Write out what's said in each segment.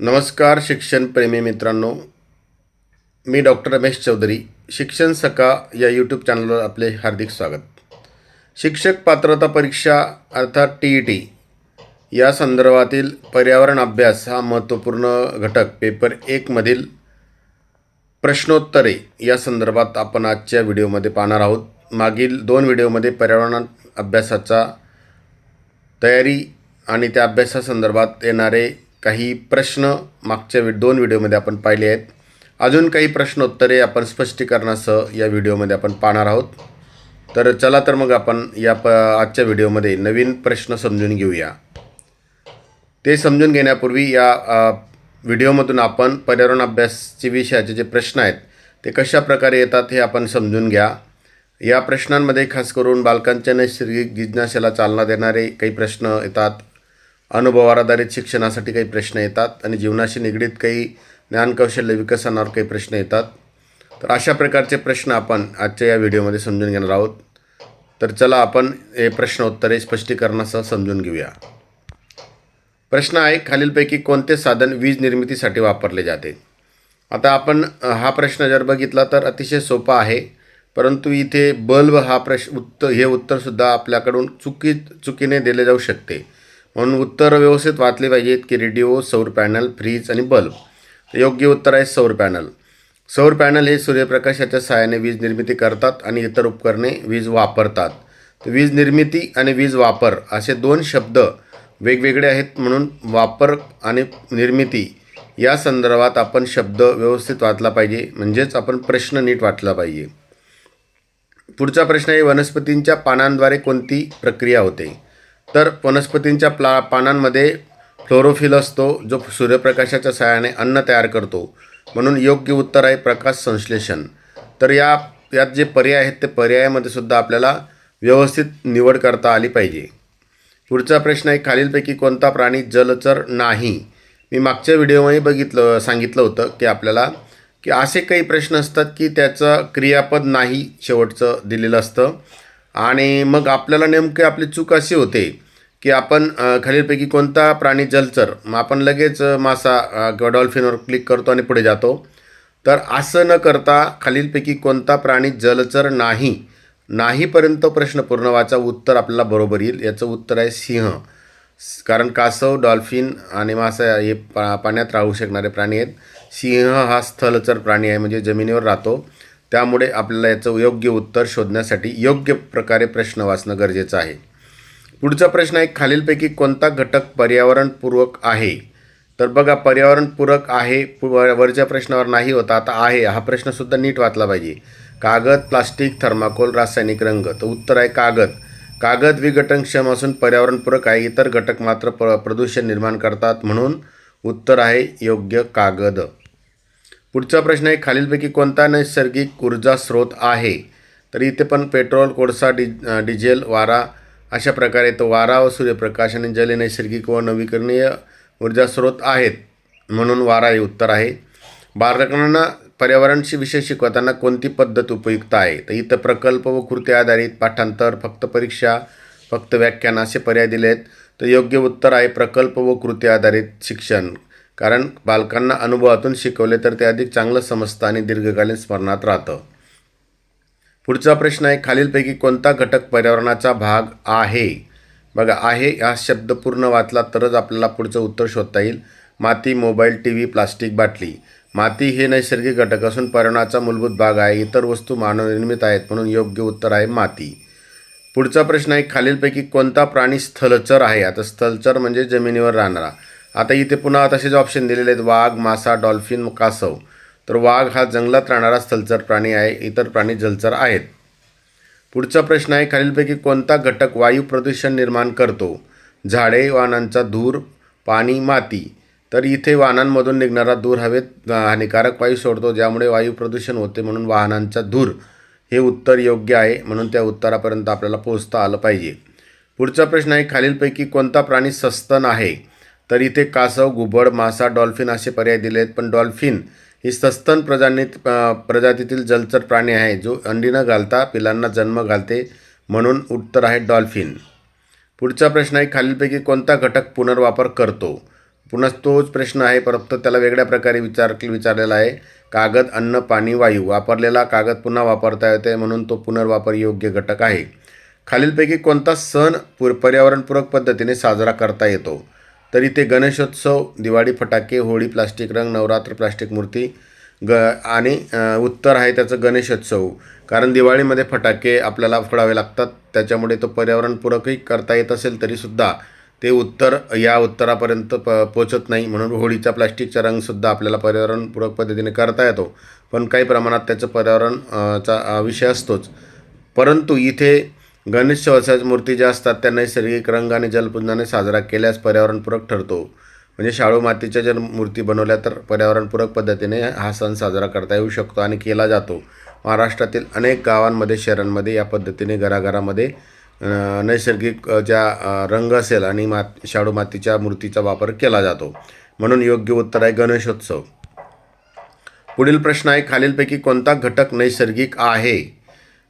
नमस्कार शिक्षणप्रेमी मित्रांनो. मी डॉक्टर रमेश चौधरी. शिक्षण सका या यूट्यूब चॅनलवर आपले हार्दिक स्वागत. शिक्षक पात्रता परीक्षा अर्थात टी ई टी या संदर्भातील पर्यावरण अभ्यास हा महत्त्वपूर्ण घटक पेपर एकमधील प्रश्नोत्तरे या संदर्भात आपण आजच्या व्हिडिओमध्ये पाहणार आहोत. मागील दोन व्हिडिओमध्ये पर्यावरण अभ्यासाचा तयारी आणि त्या अभ्यासासंदर्भात येणारे काही प्रश्न मागच्या वि दोन व्हिडिओमध्ये आपण पाहिले आहेत. अजून काही प्रश्नोत्तरे आपण स्पष्टीकरणासह या व्हिडिओमध्ये आपण पाहणार आहोत. तर चला तर मग आपण या प आजच्या व्हिडिओमध्ये नवीन प्रश्न समजून घेऊया. ते समजून घेण्यापूर्वी या व्हिडिओमधून आपण पर्यावरण अभ्यासचे विषयाचे जे प्रश्न आहेत ते कशा प्रकारे येतात हे आपण समजून घ्या. या प्रश्नांमध्ये खास करून बालकांच्या नैसर्गिक जिज्ञासेला चालना देणारे काही प्रश्न येतात. अनुभवावर आधारित शिक्षणासाठी काही प्रश्न येतात आणि जीवनाशी निगडीत काही ज्ञानकौशल्य विकसनावर काही प्रश्न येतात. तर अशा प्रकारचे प्रश्न आपण आजच्या या व्हिडिओमध्ये समजून घेणार आहोत. तर चला आपण हे प्रश्न उत्तरे स्पष्टीकरणासह समजून घेऊया. प्रश्न आहे खालीलपैकी कोणते साधन वीज निर्मितीसाठी वापरले जाते? आता आपण हा प्रश्न जर बघितला तर अतिशय सोपा आहे परंतु इथे बल्ब हा प्रश्न उत्तर हे उत्तरसुद्धा आपल्याकडून चुकी चुकीने दिले जाऊ शकते. म्हणून उत्तर व्यवस्थित वाचले पाहिजेत की रेडिओ सौर पॅनल फ्रीज आणि बल्ब. योग्य उत्तर आहे सौर पॅनल. सौर पॅनल हे सूर्यप्रकाशाच्या सहाय्याने वीज निर्मिती करतात आणि इतर उपकरणे वीज वापरतात. तर वीज निर्मिती आणि वीज वापर असे दोन शब्द वेगवेगळे आहेत म्हणून वापर आणि निर्मिती या संदर्भात आपण शब्द व्यवस्थित वाचला पाहिजे म्हणजेच आपण प्रश्न नीट वाचला पाहिजे. पुढचा प्रश्न आहे वनस्पतींच्या पानांद्वारे कोणती प्रक्रिया होते? तर वनस्पतींच्या प्ला पानांमध्ये फ्लोरोफिल असतो जो सूर्यप्रकाशाच्या सहाय्याने अन्न तयार करतो. म्हणून योग्य उत्तर आहे प्रकाश संश्लेषण. तर या यात जे पर्याय आहेत ते पर्यायामध्ये सुद्धा आपल्याला व्यवस्थित निवड करता आली पाहिजे. पुढचा प्रश्न आहे खालीलपैकी कोणता प्राणी जलचर नाही? मी मागच्या व्हिडिओमध्ये बघितलं सांगितलं होतं की आपल्याला की असे काही प्रश्न असतात की त्याचं क्रियापद नाही शेवटचं दिलेलं असतं. आणि मग आपल्याला नेमके आपली चूक अशी होते की आपण खालीलपैकी कोणता प्राणी जलचर मग आपण लगेच मासा किंवा डॉल्फिनवर क्लिक करतो आणि पुढे जातो. तर असं न करता खालीलपैकी कोणता प्राणी जलचर नाही नाहीपर्यंत प्रश्न पूर्ण वाचा उत्तर आपल्याला बरोबर येईल. याचं उत्तर आहे सिंह. कारण कासव डॉल्फिन आणि मासा हे पा पाण्यात राहू शकणारे प्राणी आहेत. सिंह हा स्थलचर प्राणी आहे म्हणजे जमिनीवर राहतो. त्यामुळे आपल्याला याचं योग्य उत्तर शोधण्यासाठी योग्य प्रकारे प्रश्न वाचणं गरजेचं आहे. पुढचा प्रश्न आहे खालीलपैकी कोणता घटक पर्यावरणपूरक आहे? तर बघा पर्यावरणपूरक आहे वरच्या प्रश्नावर नाही होता आता आहे. हा प्रश्नसुद्धा नीट वाचला पाहिजे. कागद प्लास्टिक थर्माकोल रासायनिक रंग. तर उत्तर आहे कागद. कागद विघटनक्षम असून पर्यावरणपूरक आहे इतर घटक मात्र प्र प्रदूषण निर्माण करतात म्हणून उत्तर आहे योग्य कागद. पुढचा प्रश्न आहे खालीलपैकी कोणता नैसर्गिक ऊर्जा स्रोत आहे? तर इथे पण पेट्रोल कोळसा डि डिझेल वारा अशा प्रकारे तो वारा व सूर्यप्रकाश आणि जल नैसर्गिक व नवीकरणीय ऊर्जा स्रोत आहेत म्हणून वारा हे उत्तर आहे. बालकांना पर्यावरणशी विषय शिकवताना कोणती पद्धत उपयुक्त आहे? तर इथं प्रकल्प व कृती आधारित पाठांतर फक्त परीक्षा फक्त व्याख्यान असे पर्याय दिले आहेत तर योग्य उत्तर आहे प्रकल्प व कृती आधारित शिक्षण. कारण बालकांना अनुभवातून शिकवले तर ते अधिक चांगलं समजतं आणि दीर्घकालीन स्मरणात राहतं. पुढचा प्रश्न आहे खालीलपैकी कोणता घटक पर्यावरणाचा भाग आहे? बघा आहे हा शब्द पूर्ण वाचला तरच आपल्याला पुढचं उत्तर शोधता येईल. माती मोबाईल टी व्ही प्लास्टिक बाटली. माती हे नैसर्गिक घटक असून पर्यावरणाचा मूलभूत भाग आहे. इतर वस्तू मानवनिर्मित आहेत म्हणून योग्य उत्तर आहे माती. पुढचा प्रश्न आहे खालीलपैकी कोणता प्राणी स्थलचर आहे? आता स्थलचर म्हणजे जमिनीवर राहणारा. आता इथे पुन्हा तसेच ऑप्शन दिलेले आहेत. वाघ मासा डॉल्फिन कासव. तर वाघ हा जंगलात राहणारा स्थलचर प्राणी आहे. इतर प्राणी जलचर आहेत. पुढचा प्रश्न आहे खालीलपैकी कोणता घटक वायू प्रदूषण निर्माण करतो? झाडे वाहनांचा धूर पाणी माती. तर इथे वाहनांमधून निघणारा धूर हवेत हानिकारक वायू सोडतो ज्यामुळे वायू प्रदूषण होते म्हणून वाहनांचा धूर हे उत्तर योग्य आहे म्हणून त्या उत्तरापर्यंत आपल्याला पोहोचता आलं पाहिजे. पुढचा प्रश्न आहे खालीलपैकी कोणता प्राणी सस्तन आहे? तर इथे कासव घुबड मासा डॉल्फिन असे पर्याय दिले आहेत पण डॉल्फिन ही सस्तन प्रजातीत प्रजातीतील जलचर प्राणी आहे जो अंडी न घालता पिलांना जन्म घालते म्हणून उत्तर आहे डॉल्फिन. पुढचा प्रश्न आहे खालीलपैकी कोणता घटक पुनर्वापर करतो? पुन्हा तोच प्रश्न आहे परंतु त्याला वेगळ्या प्रकारे विचार विचारलेला आहे. कागद अन्न पाणी वायू. वापरलेला कागद पुन्हा वापरता येते म्हणून तो पुनर्वापर योग्य घटक आहे. खालीलपैकी कोणता सण पुर पर्यावरणपूरक पद्धतीने साजरा करता येतो? तरी ते गणेशोत्सव दिवाळी फटाके होळी प्लास्टिक रंग नवरात्र प्लास्टिक मूर्ती ग आणि उत्तर आहे त्याचं गणेशोत्सव. कारण दिवाळीमध्ये फटाके आपल्याला फोडावे लागतात त्याच्यामुळे तो पर्यावरणपूरकही करता येत असेल तरीसुद्धा ते उत्तर या उत्तरापर्यंत प पोचत नाही. म्हणून होळीचा प्लास्टिकचा रंगसुद्धा आपल्याला पर्यावरणपूरक पद्धतीने करता येतो. पण काही प्रमाणात त्याचं पर्यावरण चा विषय असतोच. परंतु इथे गणेश चौथ्याच्या मूर्ती ज्या असतात त्या नैसर्गिक रंग आणि जलपुंजाने साजरा केल्यास पर्यावरणपूरक ठरतो. म्हणजे शाळू मातीच्या जर मूर्ती बनवल्या तर पर्यावरणपूरक पद्धतीने हा सण साजरा करता येऊ शकतो आणि केला जातो. महाराष्ट्रातील अनेक गावांमध्ये शहरांमध्ये या पद्धतीने घराघरामध्ये नैसर्गिक ज्या रंग असेल आणि मात शाडू मातीच्या मूर्तीचा वापर केला जातो. म्हणून योग्य उत्तर आहे गणेशोत्सव. पुढील प्रश्न आहे खालीलपैकी कोणता घटक नैसर्गिक आहे?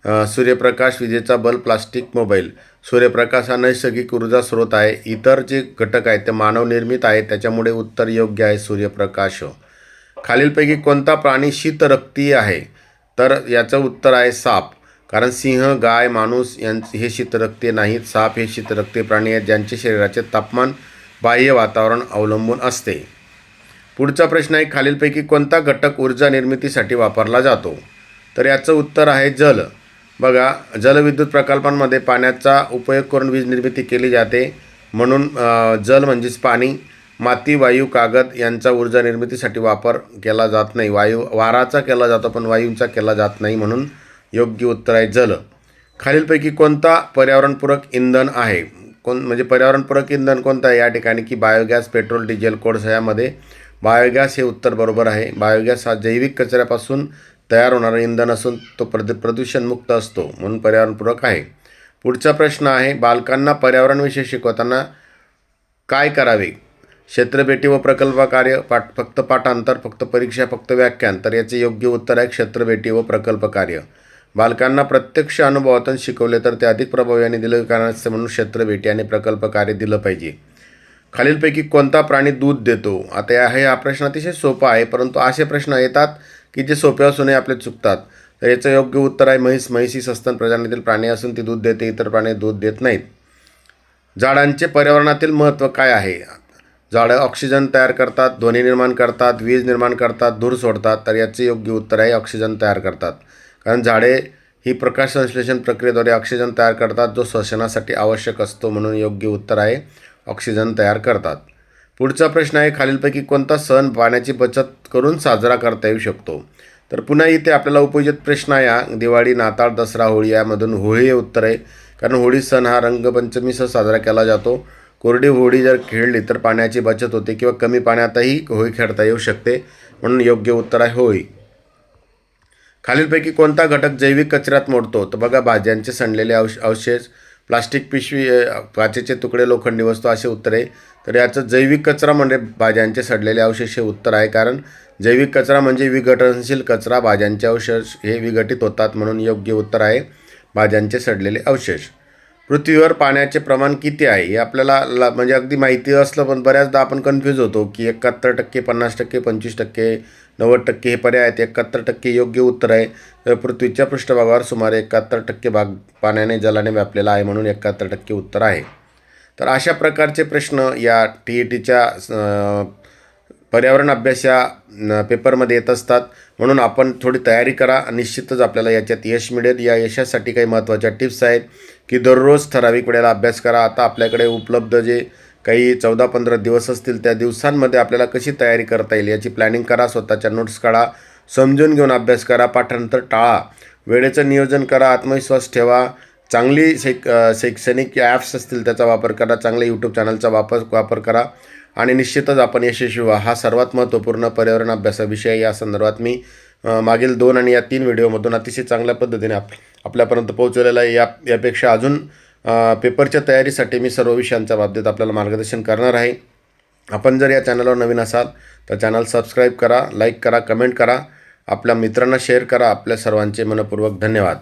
सूर्यप्रकाश विजेचा बल्ब प्लास्टिक मोबाईल. सूर्यप्रकाश हा नैसर्गिक ऊर्जा स्रोत आहे. इतर जे घटक आहेत ते मानवनिर्मित आहेत. त्याच्यामुळे उत्तर योग्य आहे सूर्यप्रकाश. खालीलपैकी कोणता प्राणी शीतरक्ती आहे? तर याचं उत्तर आहे साप. कारण सिंह गाय माणूस यांचे हे शीतरक्ती नाहीत. साप हे शीतरक्ती प्राणी आहेत ज्यांचे शरीराचे तापमान बाह्य वातावरण अवलंबून असते. पुढचा प्रश्न आहे खालीलपैकी कोणता घटक ऊर्जा निर्मितीसाठी वापरला जातो? तर याचं उत्तर आहे जल. बघा जलविद्युत प्रकल्पांमध्ये पाण्याचा उपयोग करून वीज निर्मिती केली जाते. म्हणून जल म्हणजेच पाणी माती वायू कागद यांचा ऊर्जा निर्मितीसाठी वापर केला जात नाही. वायू वाराचा केला जातो पण वायूंचा केला जात नाही म्हणून योग्य उत्तर आहे जल. खालीलपैकी कोणता पर्यावरणपूरक इंधन आहे? कोण म्हणजे पर्यावरणपूरक इंधन कोणतं आहे? या ठिकाणी की बायोगॅस पेट्रोल डिझेल कोळसा यामध्ये. बायोगॅस हे उत्तर बरोबर आहे. बायोगॅस हा जैविक कचऱ्यापासून तयार होणारं इंधन असून तो प्रद प्रदूषणमुक्त असतो म्हणून पर्यावरणपूरक आहे. पुढचा प्रश्न आहे बालकांना पर्यावरणविषयी शिकवताना काय करावे? क्षेत्रभेटी व प्रकल्प कार्य पाठ फक्त पाठांतर फक्त परीक्षा फक्त व्याख्यान तर याचे योग्य उत्तर आहे क्षेत्रभेटी व प्रकल्प कार्य. बालकांना प्रत्यक्ष अनुभवातून शिकवले तर ते अधिक प्रभावी आणि दिलं कारण असते म्हणून क्षेत्रभेटी आणि प्रकल्प कार्य दिलं पाहिजे. खालीलपैकी कोणता प्राणी दूध देतो? आता या हे हा प्रश्न अतिशय सोपा आहे परंतु असे प्रश्न येतात की जे सोपे असूनही आपले चुकतात. तर याचं योग्य उत्तर आहे म्हैस म्हैसी सस्तन प्रजातीतील प्राणी असून ती दूध देते इतर प्राणी दूध देत नाहीत. झाडांचे पर्यावरणातील महत्त्व काय आहे? झाडं ऑक्सिजन तयार करतात ध्वनी निर्माण करतात वीज निर्माण करतात धूर सोडतात तर याचे योग्य उत्तर आहे ऑक्सिजन तयार करतात. कारण झाडे ही प्रकाश संश्लेषण प्रक्रियेद्वारे ऑक्सिजन तयार करतात जो श्वसनासाठी आवश्यक असतो म्हणून योग्य उत्तर आहे ऑक्सिजन तयार करतात. पुढचा प्रश्न आहे खालीलपैकी कोणता सण पाण्याची बचत करून साजरा करता येऊ शकतो? तर पुन्हा इथे आपल्याला उपयोजित प्रश्न आहे हा. दिवाळी नाताळ दसरा होळी यामधून होळी हे उत्तर आहे. कारण होळी सण हा रंगपंचमीसह साजरा केला जातो. कोरडी होळी जर खेळली तर पाण्याची बचत होते किंवा कमी पाण्यातही होळी खेळता येऊ शकते. म्हणून योग्य उत्तर आहे होळी. खालीलपैकी कोणता घटक जैविक कचऱ्यात मोडतो? तर बघा भाज्यांचे सडलेले अवश अवशेष प्लास्टिक पिशवी काचेचे तुकडे लोखंडी वस्तू असे उत्तरे तर याचं जैविक कचरा म्हणजे भाज्यांचे सडलेले अवशेष हे उत्तर आहे कारण जैविक कचरा म्हणजे विघटनशील कचरा. भाज्यांचे अवशेष हे विघटित होतात म्हणून योग्य उत्तर आहे भाज्यांचे सडलेले अवशेष. पृथ्वीवर पाण्याचे प्रमाण किती आहे हे आपल्याला ला म्हणजे अगदी माहिती असलं पण बऱ्याचदा आपण कन्फ्यूज होतो की एकाहत्तर टक्के पन्नास टक्के पंचवीस टक्के नव्वद टक्के हे पर्याय आहेत. एकाहत्तर टक्के योग्य उत्तर आहे. तर पृथ्वीच्या पृष्ठभागावर सुमारे एकाहत्तर टक्के भाग पाण्याने जलाने व्यापलेला आहे म्हणून एकाहत्तर टक्के उत्तर आहे. तर अशा प्रकारचे प्रश्न या टी ई टीच्या पर्यावरण अभ्यास या पेपरमध्ये येत असतात. म्हणून आपण थोडी तयारी करा. निश्चितच आपल्याला याच्यात यश मिळेल. या यशासाठी काही महत्त्वाच्या टिप्स आहेत की दररोज ठराविक वेळेला अभ्यास करा. आता आपल्याकडे उपलब्ध जे काही चौदा पंधरा दिवस असतील त्या दिवसांमध्ये आपल्याला कशी तयारी करता येईल याची प्लॅनिंग करा. स्वतःच्या नोट्स काढा. समजून घेऊन अभ्यास करा. पाठांतर टाळा. वेळेचं नियोजन करा. आत्मविश्वास ठेवा. चांगली शैक शैक्षणिक ॲप्स असतील त्याचा वापर करा चांगले यूट्यूब चॅनलचा वापर वापर करा. आणि निश्चितच आपण यशस्वी व्हा. हा सर्वात महत्त्वपूर्ण पर्यावरण अभ्यासाविषय या संदर्भात मी मागील दोन आणि या तीन व्हिडिओमधून अतिशय चांगल्या पद्धतीने आप आपल्यापर्यंत पोहोचवलेला आहे. या यापेक्षा अजून पेपरच्या तयारीसाठी मी सर्व विषयांच्या बाबतीत आपल्याला मार्गदर्शन करणार आहे. आपण जर या चॅनलवर नवीन असाल तर चॅनल सबस्क्राईब करा लाईक करा कमेंट करा. आपल्या मित्रांना शेअर करा. आपल्या सर्वांचे मनपूर्वक धन्यवाद.